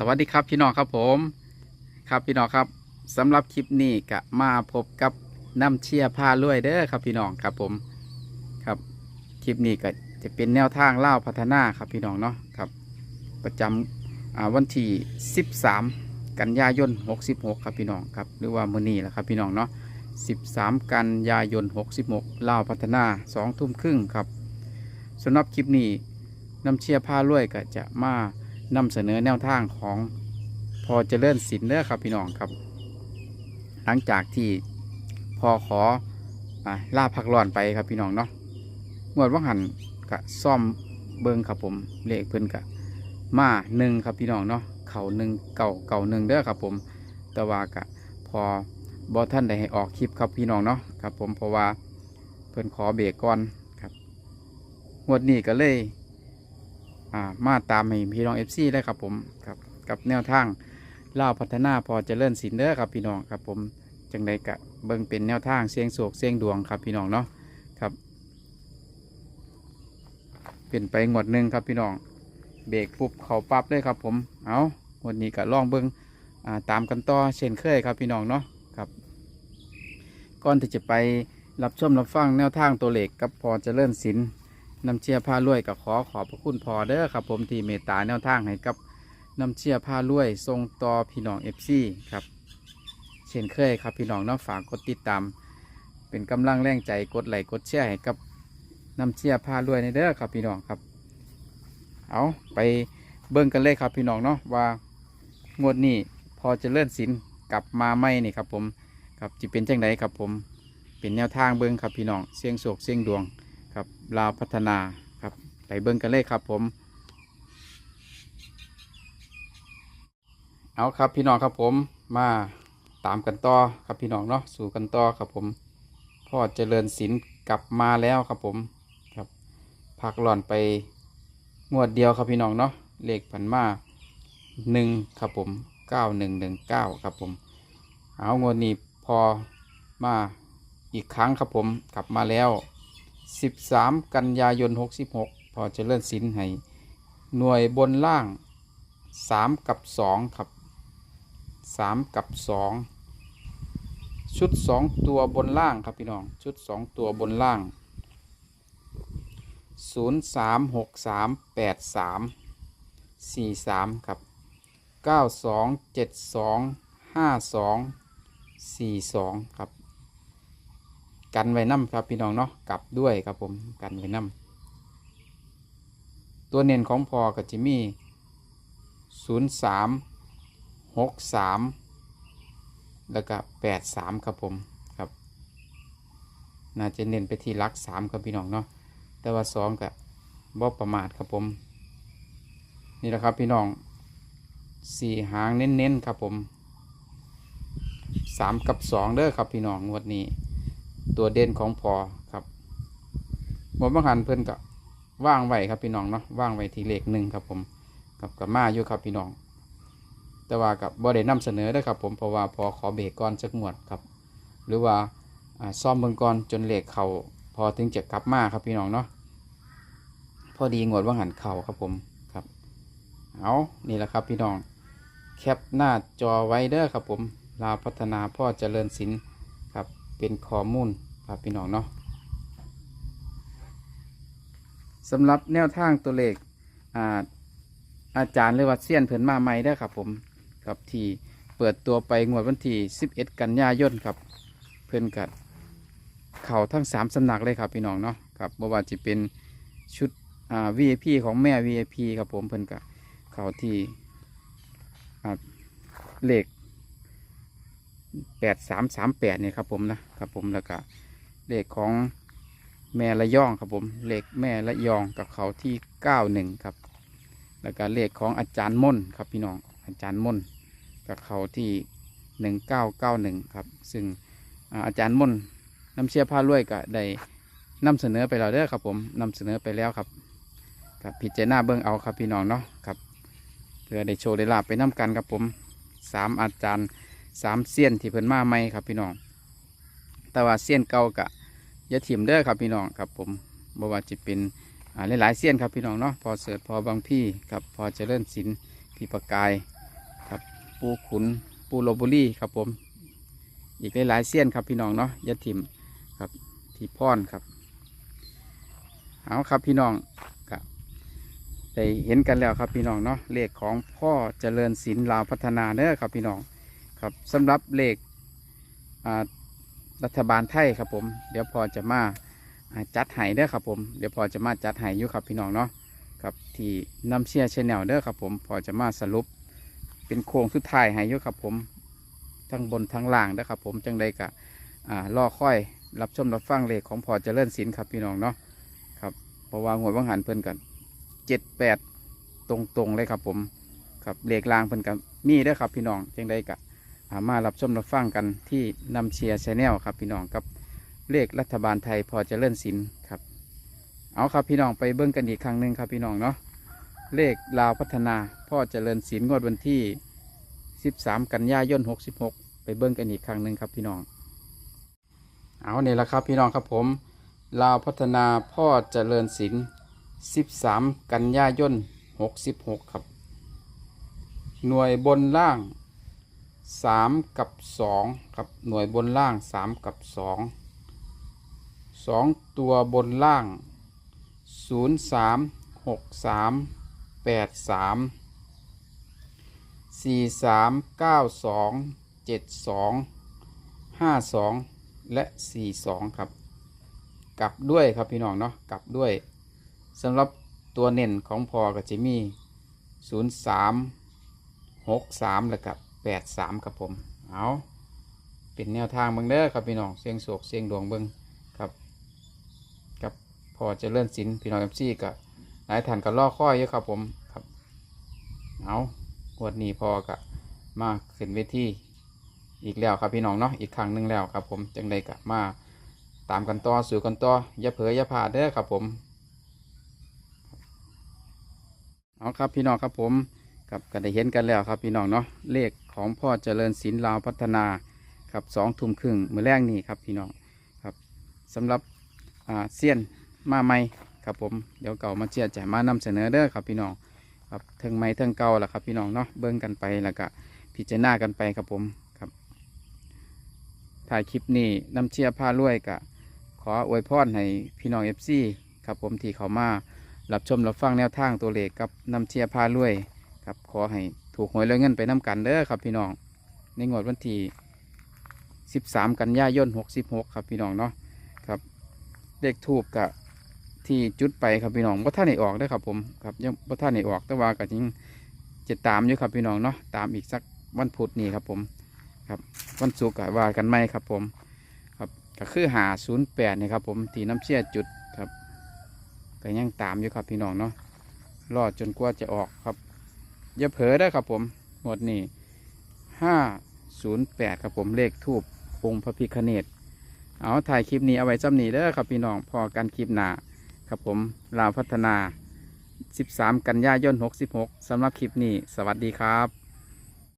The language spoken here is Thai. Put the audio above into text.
สวัสดีครับพี่น้องครับผมครับพี่น้องครับสำหรับคลิปนี้ก็มาพบกับน้ำเชียร์พาลุยเด้อครับพี่น้องครับผมครับคลิปนี้ก็จะเป็นแนวทางเล่าพัฒนาครับพี่น้องเนาะครับประจำอ่าวันที่13 กันยายน 66 ครับพี่น้องครับหรือว่ามื้อนี้แหละครับพี่น้องเนาะ13 กันยายน 66เล่าพัฒนา2ทุ่มครึ่งครับสำหรับคลิปนี้น้ำเชียร์พาลุยก็จะมา นำเสนอแนวทางของพอเจริญสินเด้อครับพี่น้องครับ หลังจากที่พอขอล่าพักร้อนไปครับพี่น้องเนาะงวดว่างหันกะซ่อมเบิงครับผมเลขเพิ่นกะมาหนึ่งครับพี่น้องเนาะเข่าหนึ่งเก่าเก่าหนึ่งเด้อครับผมแต่ว่ากะพอบอท่านได้ให้ออกคลิปครับพี่น้องเนาะครับผมเพราะว่าเพิ่นขอเบรกก่อนครับงวดนี้ก็เลย มาตามให้พี่น้องเอฟซีได้ครับผมครับกับแนวทางเล่าพัฒนาพอจเจริญสินเด้อครับพี่น้องครับผมจังใดกะเบิ่งเป็นแนวทางเสียงโศกเสียงดวงครับพี่น้องเนาะครับ เปลี่ยนไปงวดหนึ่งครับพี่น้องเบรกปุ๊บเขาปั๊บเลยครับผมเอาวันนี้ก็ลองเบิ่งาตามกันต่อเช่นเคยครับพี่น้องเนาะครับก่อนที่จะไปรับชมรับฟังแนวทางตัวเลขกับพอจเจริญสิน น้ำเชียร์ผ้ารวยก็ขอขอบพระคุณพอเด้อครับ ผมที่เมตตาแนวทางให้กับน้ำเชียร์ผ้ารวยทรงต่อพี่น้องเอฟซีครับ เช่นเคยครับพี่น้องเน้องฝากกดติดตาม เป็นกำลังแรงใจกดไลค์กดแชร์ให้กับน้ำเชียร์ผ้ารวยในเด้อครับพี่น้องครับ เอาไปเบิ่งกันเลยครับพี่น้องเนาะว่างวดนี้พอจะเลื่อนสินกลับมาไหมนี่ครับผมครับจะเป็นจังไดครับผม เป็นแนวทางเบิ่งครับพี่น้องเสียงโศกเสียงดวง ครับลาวพัฒนาครับไปเบิ่งกันเลยครับ ผม เอาครับพี่น้องครับผมมาตามกันต่อครับพี่น้องเนาะสู่กันต่อครับผมพ่อเจริญศิลป์กลับมาแล้วครับผมครับพักหล่อนไปงวดเดียวครับพี่น้องเนาะเลขผันมาหนึ่งครับผมเก้าหนึ่งหนึ่งเก้าครับผม เอางวดนี้พอมาอีกครั้งครับผมกลับมาแล้ว 13 กันยายน 66 พอจะเลื่อนสินให้หน่วยบนล่าง 3 กับ 2 ครับ 3 กับ 2 ชุด 2 ตัวบนล่างครับพี่น้อง ชุด 2 ตัวบนล่าง 0 3 6 3 8 3 4 3 ครับ 9 2 7 2 5 2 4 2 ครับ กันไว้น้ำครับพี่น้องเนาะกลับด้วยครับผมกันไว้น้ำตัวเน้นของพอกับจิมี่ศูนย์สามหกสามแล้วก็แปดสามครับผมครับน่าจะเน้นไปที่ลักสามครับพี่น้องเนาะแต่ว่าสองกับบ่ประมาทครับผมนี่แหละครับพี่น้องสี่หางเน้นๆครับผมสามกับสองเด้อครับพี่น้องงวดนี้ ตัวเด่นของพอครับบนบังหันเพื่อนก็ว่างไว้ครับพี่น้องเนาะว่างไว้ทีเลขหนึ่งครับผมกับกับมาอยู่ครับพี่น้อง แต่ว่ากับบ่ได้นำเสนอได้ครับผมเพราะว่าพอขอเบรกก่อนจักงวดครับ หรือว่าซ่อมเบิ่งก่อนจนเลขเขาพอถึงจะกลับมาครับพี่น้องเนาะพอดีงวดว่างหันเข่าครับผมครับเอานี่แหละครับพี่น้องแคปหน้าจอไว้เด้อครับผมลาพัฒนาพ่อเจริญศิลป์ เป็นข้อมูลครับพี่น้องเนาะสำหรับแนวทางตัวเลขอาอาจารย์หรือว่าเซียนเพิ่นมาใหม่ได้ครับผมครับที่เปิดตัวไปงวดวันที่ 11 กันยายนครับ เพิ่อนกัดเข่าทั้ง 3สำนักเลยครับพี่น้องเนาะครับบ่ว่าจะเป็นชุดอ่า VIP ของแม่ VIP ครับผมเพิ่อนกัเข่าที่อ่าเลข แปดสามสามแปดเนี่ยครับผมนะครับผมแล้วก็เลขของแม่ละย่องครับผมเลขแม่ละยองกับเขาที่เก้าหนึ่งครับ แล้วก็เลขของอาจารย์ม่นครับพี่น้องอาจารย์ม่นกับเขาที่หนึ่งเก้าเก้าหนึ่งครับ ซึ่งอาจารย์ม่นน้ำเชี่ยผ้ารวยก็ได้นำเสนอไปแล้วเด้อครับผมนำเสนอไปแล้วครับกับพิจารณาเบิ้องเอาครับพี่น้องเนาะครับเพื่อได้โชว์ได้ลาบไปน้ำกันครับผมสามอาจารย์ สามเสี้ยนที่เพิ่นมาใหม่ครับพี่น้อง แต่ว่าเสี้ยนเก่ากะย่าถิ่มเด้อครับพี่น้องครับผมบ่ว่าจะเป็นอ่าหลายๆเสี้ยนครับพี่น้องเนาะพอเสิร์ตพอบางพี่ครับพอเจริญศิลป์พี่ประกายครับปูขุนปูโลบุรีครับผม อีกหลายๆเสี้ยนครับพี่น้องเนาะยาทิมครับที่พอนครับเอาครับพี่น้องครับได้เห็นกันแล้วครับพี่น้องเนาะเลขของพ่อเจริญศิลป์ลาวพัฒนาเด้อครับพี่น้อง ครับสำหรับเลขรัฐบาลไทยครับผม เดี๋ยวพอจะมาจัดให้เด้อครับผม เดี๋ยวพอจะมาจัดให้อยู่ครับพี่น้องเนาะครับที่น้ำเชียร์ชแนลเด้อครับผมพอจะมาสรุปเป็นโค้งสุดท้ายให้อยู่ครับผมทั้งบนทั้งล่างเด้อครับผมจังใดกะรอค่อยรับชมรับฟังเลขของพอเจริญศิลป์ครับพี่น้องเนาะเพราะว่างวดวังหันเพิ่นกันเจ็ดแปดตรงๆเลยครับผมครับเลขรางเพิ่นกันมีเด้อครับพี่น้องจังได้กะ มารับชมรับฟังกันที่นำเชียร์ชแนลครับพี่น้องกับเลขรัฐบาลไทยพอจะเลื่อนสินครับ เอาครับพี่น้องไปเบิ้งกันอีกครั้งหนึ่งครับพี่น้องเนาะเลขลาวพัฒนาพ่อเจริญศิลงวดวันที่ 13 กันยายน 66 ไปเบิ้งกันอีกครั้งหนึ่งครับพี่น้อง เอาเนี่ยละครับพี่น้องครับผมลาวพัฒนาพ่อเจริญศิล13 กันยายน 66 ครับ หน่วยบนล่าง 3กับ2ครับหน่วยบนล่าง3กับ2 2ตัวบนล่าง0 3 6 3 8 3 4 3 9 2 7 2 5 2และ4 2ครับ กลับด้วยครับพี่น้องเนาะกลับด้วยสำหรับตัวเน่นของพอกับจิมี่ศูนย์สามหกสามแล้วกับ ปดสามครับผม เอาเป็นแนวทางเบิ่งเด้อครับพี่น้อง เสียงโศกเสียงดวงเบิ่งครับกับพอจะเลื่อนสินพี่น้องเอฟซีกับหลายท่านก็ล่อข้อยเยอะครับผมครับ เอางวดนี้พอกับมาขึ้นเวทีอีกแล้วครับพี่น้องเนาะอีกครั้งหนึ่งแล้วครับผมจังใดกับมาตามกันต่อสู่กันต่ออย่าเผลออย่าพลาดเด้อครับผมเอาครับพี่น้องครับผมกับก็ได้เห็นกันแล้วครับพี่น้องเนาะเลข ของพ่อเจริญศิลป์ลาวพัฒนาครับสองทุ่มครึ่งมือแรกนี่ครับพี่น้องครับสำหรับเซียนมาใหม่ครับผมเดี๋ยวเก่ามาเชียร์แจกมานำเสนอเด้อครับพี่น้องครับเทิงใหม่เทิงเก่าแหละครับพี่น้องเนาะเบิ้งกันไปแล้วก็พิจารณากันไปครับผมครับถ่ายคลิปนี้นำเชียร์พารวยกะขออวยพรให้พี่น้องเอฟซีครับผมที่เขามารับชมรับฟังแนวทางตัวเลขกับนำเชียร์พารวยครับขอให้ ถูกหวยรวเงินไปน้กันเด้อครับพี่น้อง ในงวดวันที่13 กันยายน66 ครับพี่น้องเนาะครับเลขทูบกะที่จุดไปครับพี่น้องว่าท่านไหนออกเด้ครับผมครับยังว่าท่านไหนออกแต่ว่าก็จริงจะตามอยู่ครับพี่น้องเนาะตามอีกสักวันพุธนี่ครับผมครับวันศุกร์ก็ว่ากันไหมครับผมก็คือหาศูนย์แปดนี่ครับผมตีน้ำเชี่ยจุดครับก็ยังตามอยู่ครับพี่น้องเนาะรอดจนกว่าจะออกครับ อย่าเผลอได้ครับผมหมดนี่ห้าศูนย์แปดครับผมเลขทูบองค์พระพิคเนตเอาถ่ายคลิปนี้เอาไว้จำนี้เด้อครับพี่น้องพอกันคลิปหนาครับผมลาวพัฒนา 13 กันยายน 66สำหรับคลิปนี้ สวัสดีครับ